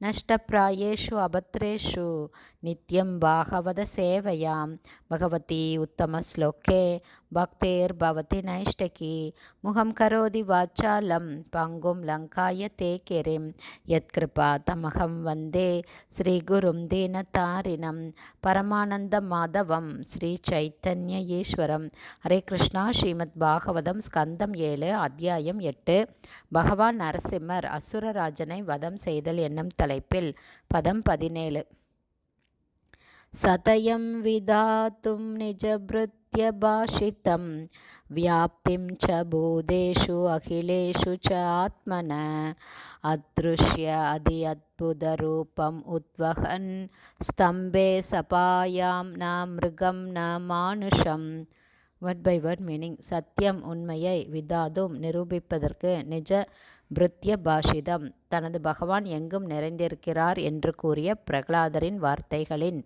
नष्टप्रायेषु अभद्रेषु नित्यं भागवतसेवयां भगवती उत्तमश्लोके भक्तेर्भवति नैष्टकी मुखं करोति वाचालं पङ्गुं लङ्काय ते किरिं यत्कृपा तमहं वन्दे श्रीगुरुं दीनतारिणं परमानन्दमाधवं श्रीचैतन्य ஈஸ்வரம் ஹரே கிருஷ்ணா ஸ்ரீமத் பாகவதம் ஸ்கந்தம் ஏழு அத்தியாயம் எட்டு பகவான் நரசிம்மர் அசுரராஜனை வதம் செய்தல் என்னும் தலைப்பில் பதம் பதினேழு. சதயம் விதாத்தும் நிஜபிருத்யபாஷிதம் வியாப்திம் ச பூதேஷு அகிலேஷு ச ஆத்மன அத்ருஷ்ய அதி அத்புத ரூபம் உத்வகன் ஸ்தம்பே சபாயாம் ந மிருகம் ந மானுஷம். வட் பை வேர்ட் மீனிங் சத்தியம் உண்மையை விதாதும் நிரூபிப்பதற்கு நிஜ பிருத்ய பாஷிதம் தனது பகவான் எங்கும் நிறைந்திருக்கிறார் என்று கூறிய பிரகலாதரின் வார்த்தைகளின்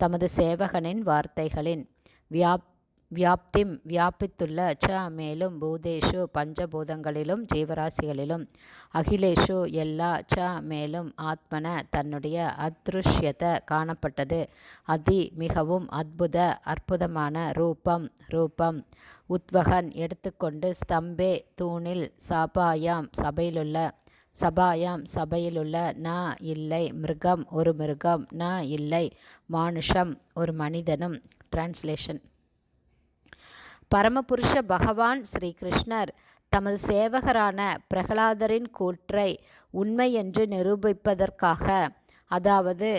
தமது சேவகனின் வார்த்தைகளின் வியாப் வியாப்திம் வியாபித்துள்ள ச மேலும் பூதேஷு பஞ்சபூதங்களிலும் ஜீவராசிகளிலும் அகிலேஷு எல்லா ச மேலும் ஆத்மன தன்னுடைய அத்ருஷ்யத காணப்பட்டது. அதி மிகவும் அற்புத அற்புதமான ரூபம் ரூபம். உத்வகன் எடுத்துக்கொண்டு ஸ்தம்பே தூணில் சாபாயாம் சபையிலுள்ள சபாயாம் சபையிலுள்ள ந இல்லை மிருகம் ஒரு மிருகம் ந இல்லை மானுஷம் ஒரு மனிதனும். டிரான்ஸ்லேஷன் பரமபுருஷ பகவான் ஸ்ரீகிருஷ்ணர் தமது சேவகரான பிரகலாதரின் கூற்றை உண்மை என்று நிரூபிப்பதற்காக அதாவது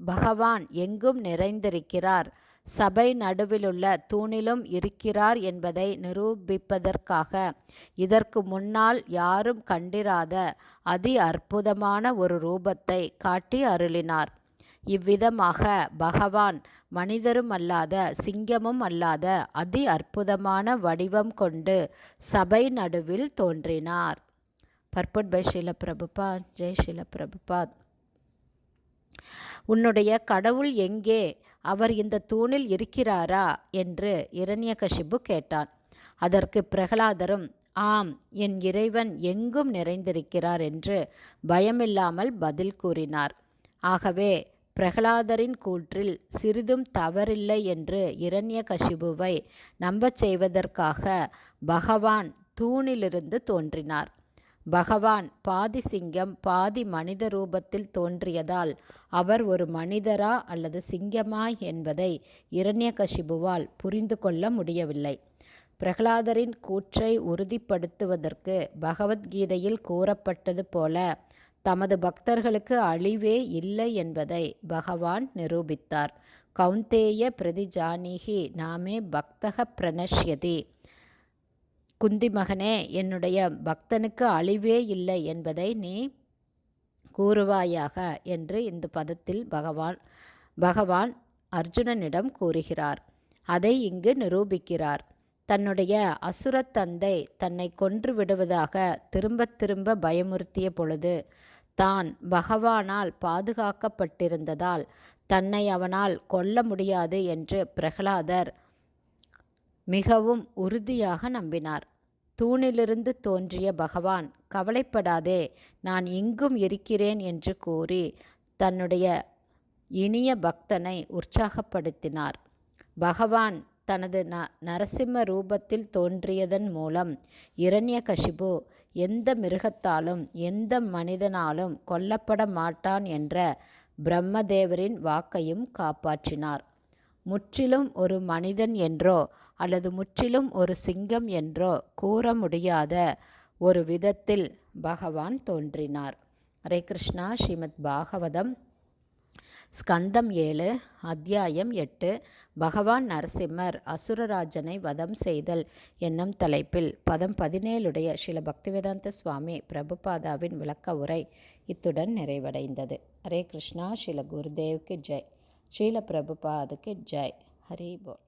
பகவான் எங்கும் நிறைந்திருக்கிறார் சபை நடுவிலுள்ள தூணிலும் இருக்கிறார் என்பதை நிரூபிப்பதற்காக இதற்கு முன்னால் யாரும் கண்டிராத அதி அற்புதமான ஒரு ரூபத்தை காட்டி அருளினார். இவ்விதமாக பகவான் மனிதரும் அல்லாத சிங்கமும் அல்லாத அதி அற்புதமான வடிவம் கொண்டு சபை நடுவில் தோன்றினார். பர்பட் பை ஷீல பிரபுபாத் ஜெய் ஷீல பிரபுபாத் உன்னுடைய கடவுள் எங்கே? அவர் இந்த தூணில் இருக்கிறாரா? என்று இரண்யகசிபு கேட்டான். அதற்கு பிரகலாதரும் ஆம் என் இறைவன் எங்கும் நிறைந்திருக்கிறார் என்று பயமில்லாமல் பதில் கூறினார். ஆகவே பிரகலாதரின் கூற்றில் சிறிதும் தவறில்லை என்று இரண்யகசிபுவை நம்பச் செய்வதற்காக பகவான் தூணிலிருந்து தோன்றினார். பகவான் பாதி சிங்கம் பாதி மனித ரூபத்தில் தோன்றியதால் அவர் ஒரு மனிதரா அல்லது சிங்கமா என்பதை இரண்யகசிபுவால் புரிந்து கொள்ள முடியவில்லை. பிரகலாதரின் கூற்றை உறுதிப்படுத்துவதற்கு பகவத்கீதையில் கூறப்பட்டது போல தமது பக்தர்களுக்கு அழிவே இல்லை என்பதை பகவான் நிரூபித்தார். கௌந்தேய பிரதிஜானிகி நாமே பக்தக பிரணஷ்யதி. குந்தி மகனே என்னுடைய பக்தனுக்கு அழிவே இல்லை என்பதை நீ கூறுவாயாக என்று இந்த பதத்தில் பகவான் பகவான் அர்ஜுனனிடம் கூறுகிறார். அதை இங்கு நிரூபிக்கிறார். தன்னுடைய அசுரத்தந்தை தன்னை கொன்று விடுவதாக திரும்ப திரும்ப பயமுறுத்திய பொழுது தான் பகவானால் பாதுகாக்கப்பட்டிருந்ததால் தன்னை அவனால் கொல்ல முடியாது என்று பிரகலாதர் மிகவும் உறுதியாக நம்பினார். தூணிலிருந்து தோன்றிய பகவான் கவலைப்படாதே நான் இங்கும் இருக்கிறேன் என்று கூறி தன்னுடைய இனிய பக்தனை உற்சாகப்படுத்தினார். பகவான் தனது ந நரசிம்ம ரூபத்தில் தோன்றியதன் மூலம் இரண்யகசிபு எந்த மிருகத்தாலும் எந்த மனிதனாலும் கொல்லப்பட மாட்டான் என்ற பிரம்மதேவரின் வாக்கையும் காப்பாற்றினார். முற்றிலும் ஒரு மனிதன் என்றோ அல்லது முற்றிலும் ஒரு சிங்கம் என்றோ கூற முடியாத ஒரு விதத்தில் பகவான் தோன்றினார். ஹரே கிருஷ்ணா. ஸ்ரீமத் பாகவதம் ஸ்கந்தம் ஏழு அத்தியாயம் எட்டு பகவான் நரசிம்மர் அசுரராஜனை வதம் செய்தல் என்னும் தலைப்பில் பதம் பதினேழுடைய ஸ்ரீல பக்திவேதாந்த சுவாமி பிரபுபாதாவின் விளக்க உரை இத்துடன் நிறைவடைந்தது. ஹரே கிருஷ்ணா ஸ்ரீல குருதேவுக்கு ஜெய். ஸ்ரீல பிரபுபாதுக்கு ஜெய். ஹரி போல்.